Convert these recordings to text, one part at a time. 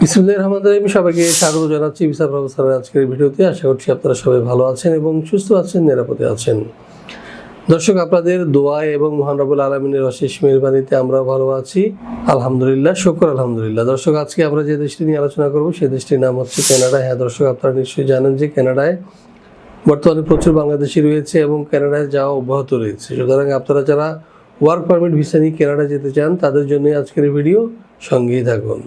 বিসমুল্লাহ রহমান রহিম। সবাইকে স্বাগত জানাচ্ছি বিচার প্রফেসরের আজকের ভিডিওতে। আশা করছি আপনারা সবাই ভালো আছেন এবং সুস্থ আছেন, নিরাপদে আছেন। দর্শক, আপনাদের দোয়ায় এবং মহানবুল আলমিনের অশেষ মেহরবানিতে আমরা ভালো আছি। আলহামদুলিল্লাহ, শুকর আলহামদুলিল্লাহ। দর্শক, আজকে আমরা যে দেশটি নিয়ে আলোচনা করব সেই দেশটির নাম হচ্ছে কানাডা হ্যাঁ দর্শক, আপনারা নিশ্চয়ই জানেন যে কানাডায় বর্তমানে প্রচুর বাংলাদেশি রয়েছে এবং কানাডায় যাওয়া অব্যাহত রয়েছে। সুতরাং আপনারা যারা ওয়ার্ক পারমিট ভিসা নিয়ে কানাডা যেতে চান, তাদের জন্য আজকের ভিডিও সঙ্গেই থাকুন।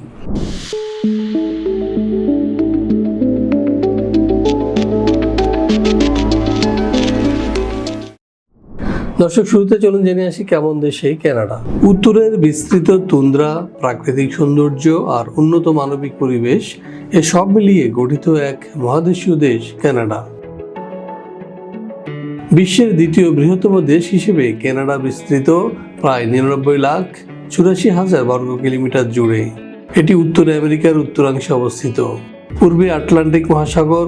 দর্শক, শুরুতে চলুন জেনে আসি কেমন দেশ কানাডা। উত্তরের বিস্তৃত তুন্দ্রা, প্রাকৃতিক সৌন্দর্য আর উন্নত মানবিক পরিবেশ, এ সব মিলিয়ে গঠিত এক মহাদেশীয় দেশ কানাডা। বিশ্বের দ্বিতীয় বৃহত্তম দেশ হিসেবে কানাডা বিস্তৃত, প্রায় নিরানব্বই লাখ চুরাশি হাজার বর্গ কিলোমিটার জুড়ে। এটি উত্তর আমেরিকার উত্তরাংশে অবস্থিত। পূর্বে আটলান্টিক মহাসাগর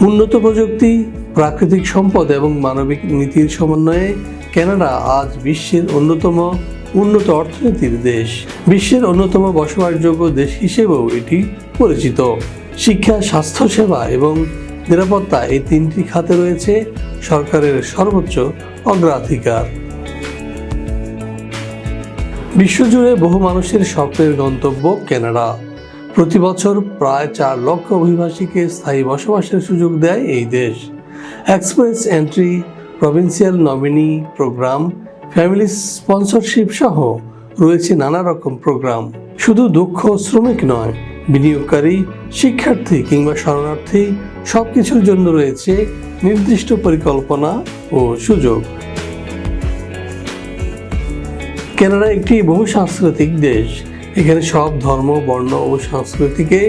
উন্নত প্রযুক্তি, প্রাকৃতিক সম্পদ এবং মানবিক নীতির সমন্বয়ে কানাডা আজ বিশ্বের অন্যতম উন্নত অর্থনীতির দেশ। বিশ্বের অন্যতম বসবাসযোগ্য দেশ হিসেবেও এটি পরিচিত। শিক্ষা, স্বাস্থ্যসেবা এবং নিরাপত্তা এই তিনটি খাতে রয়েছে সরকারের সর্বোচ্চ অগ্রাধিকার। বিশ্বজুড়ে বহু মানুষের স্বপ্নের গন্তব্য কানাডা। প্রতি বছর প্রায় চার লক্ষ অভিবাসীকে স্থায়ী বসবাসের সুযোগ দেয় এই দেশ। Express entry, provincial nominee program, family sponsorship সহ রয়েছে নানা রকম প্রোগ্রাম। শুধু দক্ষ শ্রমিক নয়, বিনিয়োগকারী, শিক্ষার্থী কিংবা শরণার্থী সব কিছুর জন্য রয়েছে নির্দিষ্ট পরিকল্পনা ও সুযোগ। কানাডা একটি বহু সাংস্কৃতিক দেশ। এখানে সব ধর্ম, বর্ণ ও সংস্কৃতিকে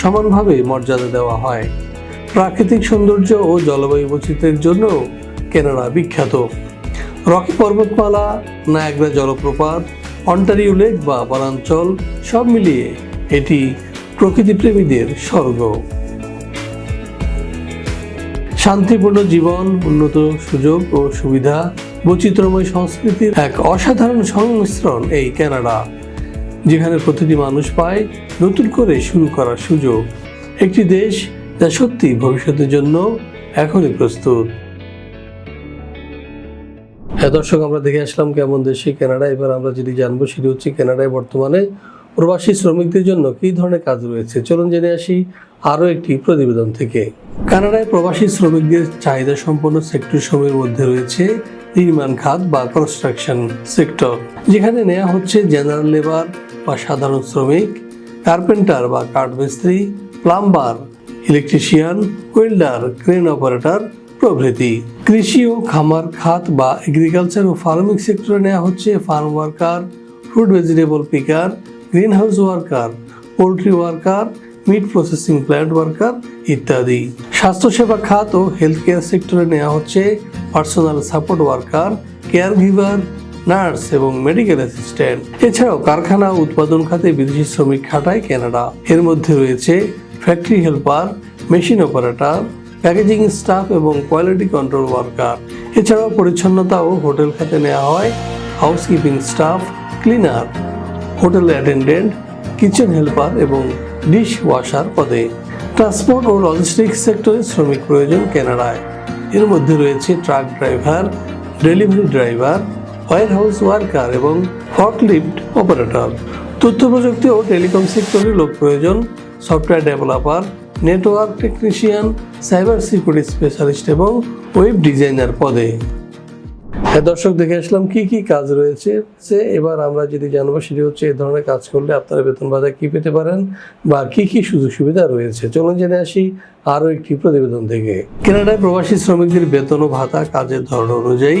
সমানভাবে মর্যাদা দেওয়া হয়। প্রাকৃতিক সৌন্দর্য ও জলবায়ু বৈচিত্র্যের জন্য কানাডা বিখ্যাত। রকি পর্বতমালা, নায়াগ্রা জলপ্রপাত, অন্টারিও লেক বা বনাঞ্চল সব মিলিয়ে এটি প্রকৃতিপ্রেমীদের স্বর্গ। শান্তিপূর্ণ জীবন, উন্নত সুযোগ ও সুবিধা, বৈচিত্র্যময় সংস্কৃতির এক অসাধারণ সংমিশ্রণ এই কানাডা। যেখানে প্রতিটি মানুষ পায় নতুন করে শুরু করার সুযোগ। একটি দেশ যা সত্যি ভবিষ্যতের জন্য এখনই প্রস্তুত। হ্যাঁ দর্শক, আমরা দেখে আসলাম কেমন দেশে কানাডা। এবার আমরা যেটি জানব সেটি হচ্ছে কানাডায় বর্তমানে প্রবাসী শ্রমিকদের জন্য কী ধরনের কাজ রয়েছে। চলুন জেনে আসি আরও একটি প্রতিবেদন থেকে। কানাডায় প্রবাসী শ্রমিকদের চাহিদা সম্পন্ন সেক্টর সমূহের মধ্যে রয়েছে নির্মাণ খাত বা কনস্ট্রাকশন সেক্টর, যেখানে নেওয়া হচ্ছে জেনারেল লেবার বা সাধারণ শ্রমিক, কার্পেন্টার বা কাঠমিস্ত্রি, plumber, electrician, welder, crane operator প্রভৃতি। কৃষি ও খামার, খাত বা এগ্রিকালচার ও ফার্মিং সেক্টরে নেওয়া হচ্ছে farm worker fruit vegetable picker greenhouse worker poultry worker meat processing plant worker ইত্যাদি। স্বাস্থ্যসেবা, খাত ও হেলথ কেয়ার সেক্টরে নেওয়া হচ্ছে personal support worker caregiver nurse এবং মেডিকেল অ্যাসিস্ট্যান্ট। এছাড়াও কারখানা, উৎপাদন খাতে বিদেশি শ্রমিক খাটায় কানাডা। এর মধ্যে রয়েছে factory helper machine operator packaging staff এবং কোয়ালিটি কন্ট্রোল ওয়ার্কার এছাড়াও পরিচ্ছন্নতা ও হোটেল খাতে নেওয়া হয় housekeeping staff cleaner hotel attendant kitchen helper এবং ডিশ ওয়াশার পদে। ট্রান্সপোর্ট ও লজিস্টিক্স সেক্টরে শ্রমিক প্রয়োজন কানাডায়। এর মধ্যে রয়েছে truck driver delivery driver white house worker এবং ফর্কলিফট অপারেটর। তথ্য প্রযুক্তি ও টেলিকম সেক্টরে লোক প্রয়োজন, software developer, network technician, cyber security specialist এবং ওয়েব ডিজাইনার পদে। হ্যাঁ দর্শক, দেখে আসলাম কি কি কাজ রয়েছে। সে এবার আমরা যদি জানব সেটি হচ্ছে এ ধরনের কাজ করলে আপনারা বেতন ভাতা কি পেতে পারেন বা কি কি সুযোগ সুবিধা রয়েছে। চলুন জেনে আসি আরও একটি প্রতিবেদন থেকে। কেনাডায় প্রবাসী শ্রমিকদের বেতন ও ভাতা কাজের ধরন অনুযায়ী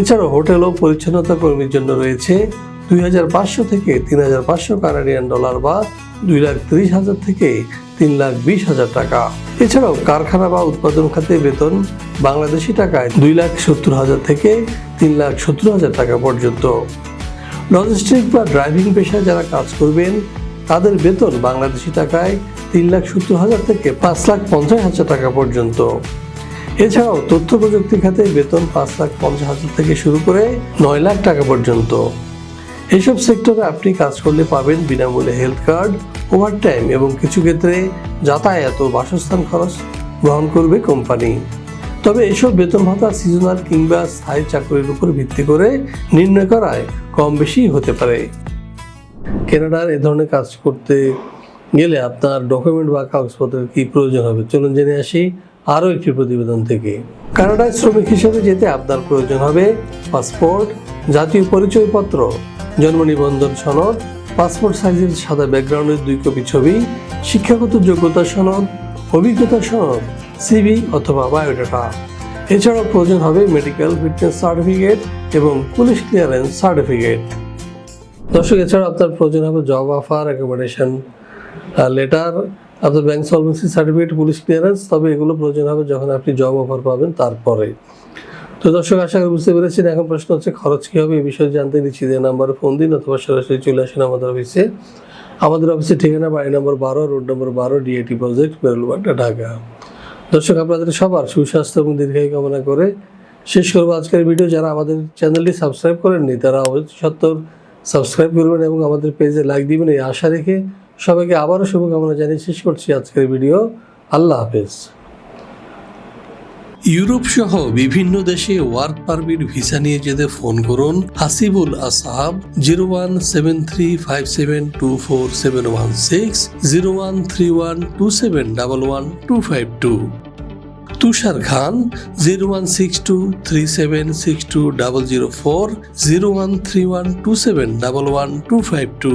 এছাড়াও হোটেল ও পরিচ্ছন্নতা কর্মীর জন্য রয়েছে দুই হাজার পাঁচশো থেকে তিন হাজার পাঁচশো কানাডিয়ান ডলার বা দুই লাখ ত্রিশ হাজার থেকে তিন লাখ বিশ হাজার টাকা। এছাড়াও কারখানা বা উৎপাদন খাতে বেতন বাংলাদেশি টাকায় দুই লাখ সত্তর হাজার থেকে তিন লাখ সত্তর হাজার টাকা পর্যন্ত। লজিস্টিক বা ড্রাইভিং পেশায় যারা কাজ করবেন, তাদের বেতন বাংলাদেশি টাকায় তিন লাখ সত্তর হাজার থেকে পাঁচ লাখ পঞ্চাশ হাজার টাকা পর্যন্ত। এছাড়াও তথ্য প্রযুক্তি খাতে বেতন পাঁচ লাখ পঞ্চাশ হাজার থেকে শুরু করে নয় লাখ টাকা পর্যন্ত। এসব সেক্টরে আপনি কাজ করলে পাবেন বিনামূল্যে হেলথ কার্ড, ওভারটাইম এবং কিছু ক্ষেত্রে যাতায়াত ও বাসস্থান খরচ গ্রহণ করবে কোম্পানি। তবে এসব বেতন ভাতা সিজনাল কিংবা স্থায়ী চাকরির উপর ভিত্তি করে নির্ণয় করায় কম বেশি হতে পারে। কেনাডার এ ধরনের কাজ করতে গেলে আপনার ডকুমেন্ট বা কাগজপত্রের কি প্রয়োজন হবে? চলুন জেনে আসি। আরও একটি প্রতিবেদন থেকে। কানাডায় শ্রমিক হিসেবে যেতে আপনার প্রয়োজন হবে পাসপোর্ট, জাতীয় পরিচয়পত্র, জন্ম নিবন্ধন সনদ, পাসপোর্ট সাইজের সাদা ব্যাকগ্রাউন্ডের দুই কপি ছবি, শিক্ষাগত যোগ্যতা সনদ, অভিজ্ঞতা সনদ, সিভি অথবা বায়োডাটা। এছাড়াও প্রয়োজন হবে মেডিকেল ফিটনেস সার্টিফিকেট এবং পুলিশ ক্লিয়ারেন্স সার্টিফিকেট। দর্শক এছাড়া আপনার প্রয়োজন হবে জব অফার অ্যাকোমোডেশন লেটার আপনার bank solvency certificate police clearance তবে এগুলো প্রয়োজন হবে যখন আপনি জব অফার পাবেন তারপরে। তো দর্শক, আশা করি বুঝতে পেরেছেন। এখন প্রশ্ন হচ্ছে, খরচ কী হবে? এই বিষয়ে জানতে নিচ্ছি যে নাম্বারে ফোন দিন অথবা সরাসরি চলে আসেন আমাদের অফিসে আমাদের অফিসের ঠিকানা বাড়ি নম্বর বারো রোড নম্বর বারো ডিএটি প্রজেক্ট বেরুলবাড্ডা ঢাকা দর্শক, আপনাদের সবার সুস্বাস্থ্য এবং দীর্ঘায়ু কামনা করে শেষ করব আজকের ভিডিও যারা আমাদের চ্যানেলটি সাবস্ক্রাইব করেননি, তারা অবশ্যই সত্তর সাবস্ক্রাইব করবেন এবং আমাদের পেজে লাইক দিবেন। এই আশা রেখে সবাইকে আবারও শুভকামনা জানিয়ে শেষ করছি আজকের ভিডিও। আল্লাহ হাফেজ। ইউরোপ সহ বিভিন্ন দেশে ওয়ার্ক পারমিট ভিসা নিয়ে যেতে ফোন করুন Hasibul Asahab zero one seven three five seven two four seven one six, zero one three one two seven double one two five two. Tushar Khan, zero one six two three seven six two double zero four, zero one three one two seven double one two five two.